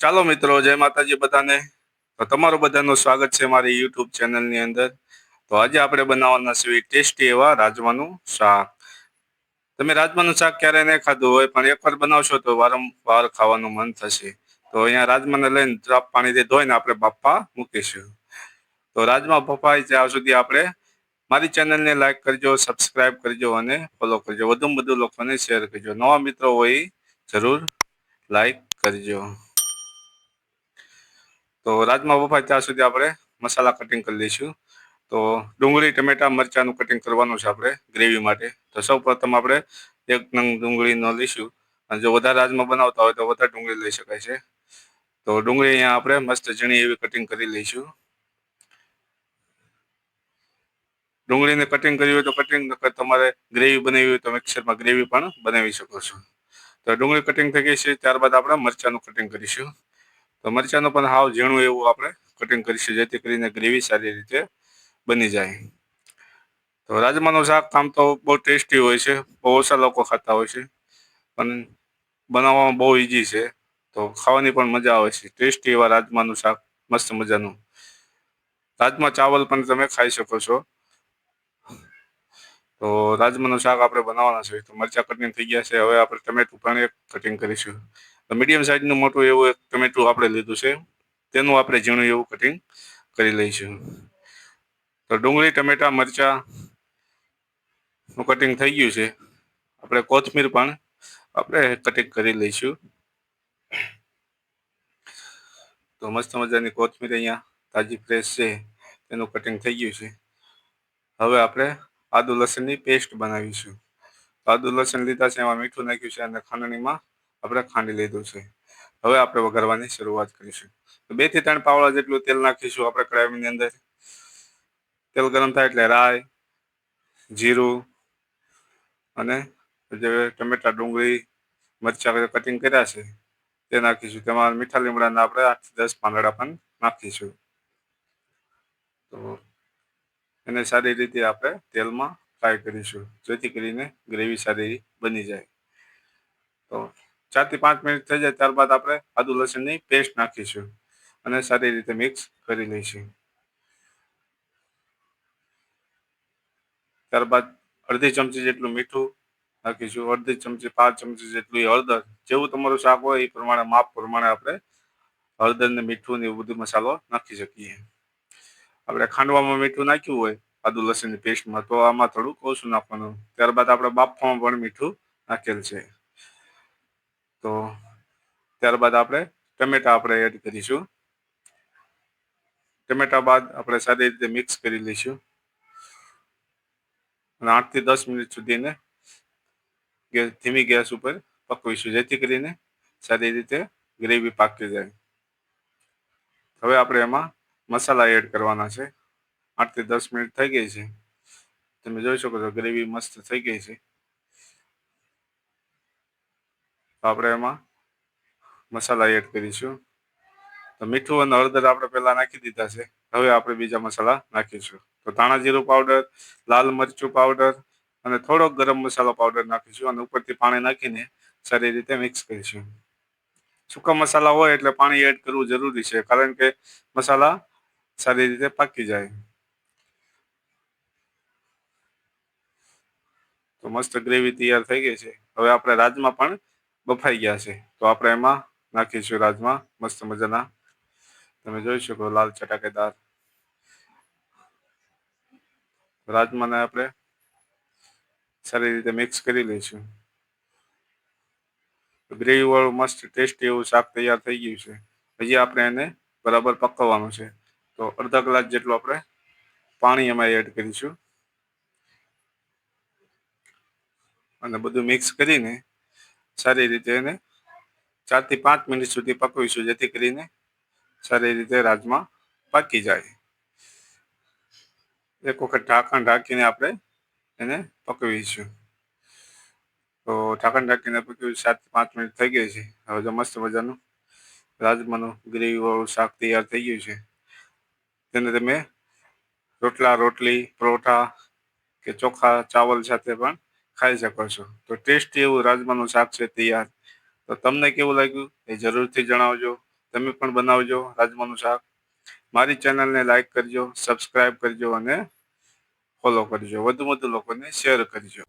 ચાલો મિત્રો, જય માતાજી બધાને. તો તમારું બધાનું સ્વાગત છે મારી યુટ્યુબ ચેનલની અંદર. તો આજે આપણે બનાવવાના છે ટેસ્ટી એવા રાજમાનું શાક. તમે રાજમાનું શાક ક્યારે નહીં ખાધું હોય, પણ એકવાર બનાવશો તો વારંવાર ખાવાનું મન થશે. તો અહીંયા રાજમાને લઈને ડ્રાપ પાણીથી ધોઈને આપણે બાપ્પા મૂકીશું. તો રાજમા પપ્પાય ત્યાં સુધી આપણે મારી ચેનલને લાઈક કરજો સબસ્ક્રાઇબ કરજો અને ફોલો કરજો. વધુમાં વધુ લોકોને શેર કરજો. નવા મિત્રો હોય, જરૂર લાઈક કરજો. તો રાજમા બફાય ત્યાં સુધી આપણે મસાલા કટિંગ કરી લઈશું. તો ડુંગળી, ટમેટા, મરચાંનું કટિંગ કરવાનું છે આપણે ગ્રેવી માટે. તો સૌ પ્રથમ આપણે એક નંગ ડુંગળીનો લઈશું. અને જો વધારે રાજમાં બનાવતા હોય તો વધારે ડુંગળી લઈ શકાય છે. તો ડુંગળી અહીંયા આપણે મસ્ત ઝીણી એવી કટિંગ કરી લઈશું. ડુંગળીને કટિંગ કરવી હોય તો કટિંગ તમારે ગ્રેવી બનાવી હોય તો મિક્સરમાં ગ્રેવી પણ બનાવી શકો છો. તો ડુંગળી કટિંગ થઈ ગઈ છે. ત્યારબાદ આપણે મરચાંનું કટિંગ કરીશું. તો મરચાંનું પણ હાવ ઝીણું એવું આપણે કટિંગ કરીશું, જેથી કરીને ગ્રેવી સારી રીતે બની જાય. તો રાજમાનું શાક આમ તો બહુ ટેસ્ટી હોય છે, બહુ ઓછા લોકો ખાતા હોય છે, પણ બનાવવામાં બહુ ઇઝી છે. તો ખાવાની પણ મજા આવે છે ટેસ્ટી એવા રાજમાનું શાક, મસ્ત મજાનું. રાજમા ચાવલ પણ તમે ખાઈ શકો છો. તો રાજમાનું શાક આપણે બનાવવાના છે, તો મરચા કટિંગ થઈ ગયા છે, હવે આપણે ટમેટું પણ કટિંગ કરીશું. મીડિયમ સાઇઝનું મોટું એવું એક ટમેટું આપણે લીધું છે. તેનું આપણે ઝીણું એવું કટિંગ કરી લઈશું. તો ડુંગળી, ટમેટા, મરચા નું કટિંગ થઈ ગયું છે. આપણે કોથમીર પણ આપણે કટિંગ કરી લઈશું. તો મસ્ત મજાની કોથમીર અહીંયા તાજી ફ્રેશ છે. તેનું કટિંગ થઈ ગયું છે. હવે આપણે આદુ લસણની પેસ્ટ બનાવીશું. આદુ લસણ લીધા છે, એમાં મીઠું નાખ્યું છે અને ખાંડણીમાં આપણે ખાંડી લીધું છે. હવે આપણે વઘારવાની શરૂઆત કરીશું. બેથી ત્રણ પાવડા જેટલું તેલ નાખીશું આપણે કડાઈની અંદર. તેલ ગરમ થાય એટલે રાય જીરું અને જે ટમેટા, ડુંગળી, મરચાં કટિંગ કર્યા છે, તે નાખીશું. તેમાં મીઠા લીમડાના આપણે આઠ દસ પાંદડા પણ નાખીશું. તો એને સારી રીતે આપણે તેલમાં ફ્રાય કરીશું. જેથી કરીને ગ્રેવી સારી બની જાય. તો ચારથી પાંચ મિનિટ થઈ જાય ત્યારબાદ આપણે આદુ લસણની પેસ્ટ નાખીશું અને સારી રીતે મિક્સ કરી લઈશું. ત્યારબાદ અડધી ચમચી જેટલું મીઠું નાખીશું. અડધી ચમચી, પાંચ ચમચી જેટલું હળદર. જેવું તમારું શાક હોય એ પ્રમાણે, માપ પ્રમાણે આપણે હળદર ને મીઠું ને એવું બધું મસાલો નાખી શકીએ. આપણે ખાંડવામાં મીઠું નાખ્યું હોય, આદુ લસણની પેસ્ટમાં, તો આમાં થોડુંક ઓછું નાખવાનું. ત્યારબાદ આપણે બાફવામાં પણ મીઠું નાખેલ છે. તો ત્યારબાદ આપણે ટમેટા આપણે એડ કરીશું. ટમેટા બાદ આપણે સારી રીતે મિક્સ કરી લઈશું. અને આઠથી દસ મિનિટ સુધીને ધીમી ગેસ ઉપર પકવીશું, જેથી કરીને સારી રીતે ગ્રેવી પાકી જાય. હવે આપણે એમાં મસાલા એડ કરવાના છે. આઠથી દસ મિનિટ થઈ ગઈ છે. તમે જોઈ શકો છો, ગ્રેવી મસ્ત થઈ ગઈ છે. આપણે એમાં મસાલા એડ કરીશું તો મીઠું અને હળદર આપણે પહેલા નાખી દીધા છે. હવે આપણે બીજા મસાલા નાખીશું. તો ધાણા જીરું પાવડર લાલ મરચું પાવડર અને થોડોક ગરમ મસાલો પાવડર નાખીશું અને ઉપરથી પાણી નાખીને સારી રીતે મિક્સ કરીશું. સૂકા મસાલા હોય એટલે પાણી એડ કરવું જરૂરી છે, કારણ કે મસાલા સારી રીતે પાકી જાય. તો મસ્ત ગ્રેવી તૈયાર થઈ ગઈ છે. હવે આપણે રાજમાં પણ બફાઈ ગયા છે. તો આપણે એમાં નાખીશું રાજમાં. મસ્ત મજાના. તમે જોઈ શકો લાલ ચટાકેદાર રાજમાને આપણે સારી રીતે મિક્સ કરી લઈશું. ગ્રેવી વાળું મસ્ત ટેસ્ટી એવું શાક તૈયાર થઈ ગયું છે. હજી આપણે એને બરાબર પકવવાનું છે. તો અડધા કલાક જેટલું આપણે પાણી એમાં એડ કરીશું. અને બધું મિક્સ કરીને સારી રીતે એને ચારથી પાંચ મિનિટ સુધી પકવીશું, જેથી કરીને સારી રીતે રાજમા પાકી જાય. એક વખત ઢાંકણ ઢાંકીને આપણે એને પકવીશું. તો ઢાંકણ ઢાંકીને પકવી સાત પાંચ મિનિટ થઈ ગઈ છે. હવે જો મસ્ત મજાનું રાજમાનું ગ્રેવીવાળું શાક તૈયાર થઈ ગયું છે. તેને તમે રોટલા, રોટલી, પરોઠા કે ચોખા, ચાવલ સાથે પણ ખાઈ શકો છો. તો ટેસ્ટી એવું રાજમાનું શાક છે તૈયાર. તો તમને કેવું લાગ્યું એ જરૂરથી જણાવજો. તમે પણ બનાવજો રાજમાનું શાક. મારી ચેનલને લાઈક કરજો સબસ્ક્રાઈબ કરજો અને ફોલો કરજો. વધુ વધુ લોકોને શેર કરજો.